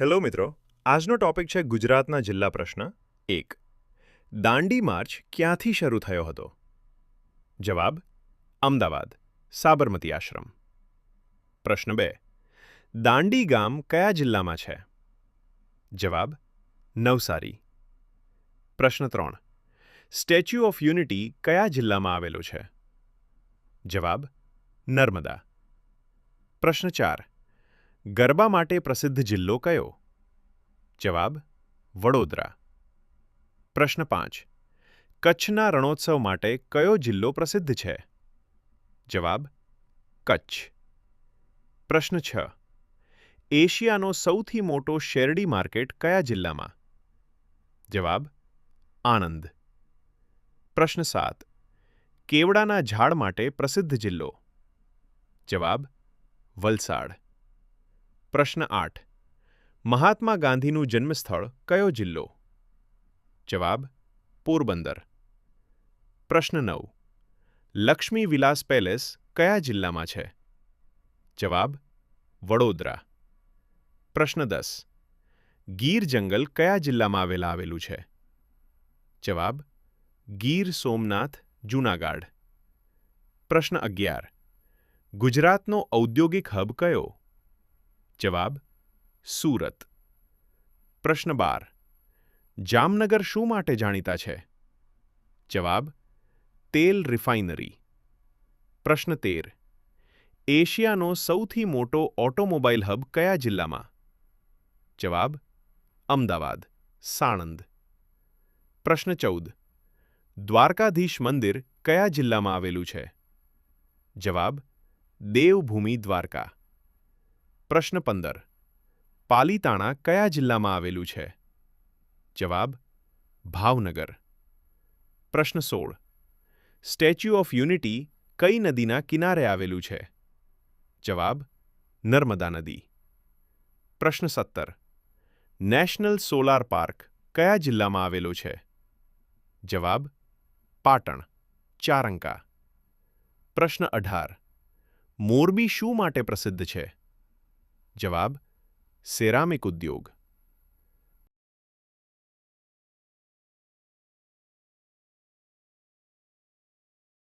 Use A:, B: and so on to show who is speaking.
A: Hello મિત્રો, આજનો topic છે ગુજરાતના જિલ્લા પ્રશ્ન એક. દાંડી માર્ચ ક્યાંથી શરૂ થયો હતો? જવાબ, અમદાવાદ, સાબરમતી આશ્રમ. પ્રશ્ન બે, દાંડી ગામ કયા જિલ્લામાં છે? જવાબ, નવસારી. પ્રશ્ન ત્રણ, સ્ટેચ્યુ ઓફ યુનિટી કયા જિલ્લામાં આવેલું છે? જવાબ, નર્મદા. પ્રશ્ન ચાર ગરબા માટે પ્રસિદ્ધ જિલ્લો કયો? જવાબ, વડોદરા. પ્રશ્ન પાંચ, કચ્છના રણોત્સવ માટે કયો જિલ્લો પ્રસિદ્ધ છે? જવાબ, કચ્છ. પ્રશ્ન છ, એશિયાનો સૌથી મોટો શેરડી માર્કેટ કયા જિલ્લામાં? જવાબ, આણંદ. પ્રશ્ન સાત, કેવડાના ઝાડ માટે પ્રસિદ્ધ જિલ્લો? જવાબ, વલસાડ. પ્રશ્ન આઠ. મહાત્મા ગાંધીનું જન્મસ્થળ કયો જિલ્લો? જવાબ, પોરબંદર. પ્રશ્ન નવ. લક્ષ્મી વિલાસ પેલેસ કયા જિલ્લામાં છે? જવાબ, વડોદરા. પ્રશ્ન દસ. ગીર જંગલ કયા જિલ્લામાં આવેલા આવેલું છે? જવાબ, ગીર સોમનાથ, જૂનાગઢ. પ્રશ્ન અગિયાર. ગુજરાતનો ઔદ્યોગિક હબ કયો? જવાબ, સુરત. પ્રશ્ન બાર, જામનગર શું માટે જાણીતા છે? જવાબ, તેલ રિફાઇનરી. પ્રશ્ન તેર, એશિયાનો સૌથી મોટો ઓટોમોબાઈલ હબ કયા જિલ્લામાં? જવાબ, અમદાવાદ, સાણંદ. પ્રશ્ન ચૌદ, દ્વારકાધીશ મંદિર કયા જિલ્લામાં આવેલું છે? જવાબ, દેવભૂમિ દ્વારકા. પ્રશ્ન પંદર. પાલીતાણા કયા જિલ્લામાં આવેલું છે? જવાબ, ભાવનગર. પ્રશ્ન સોળ. સ્ટેચ્યુ ઓફ યુનિટી કઈ નદીના કિનારે આવેલું છે? જવાબ, નર્મદા નદી. પ્રશ્ન સત્તર. નેશનલ સોલાર પાર્ક કયા જિલ્લામાં આવેલો છે? જવાબ, પાટણ, ચારંકા. પ્રશ્ન અઢાર. મોરબી શું માટે પ્રસિદ્ધ છે? જવાબ સેરામિક ઉદ્યોગ.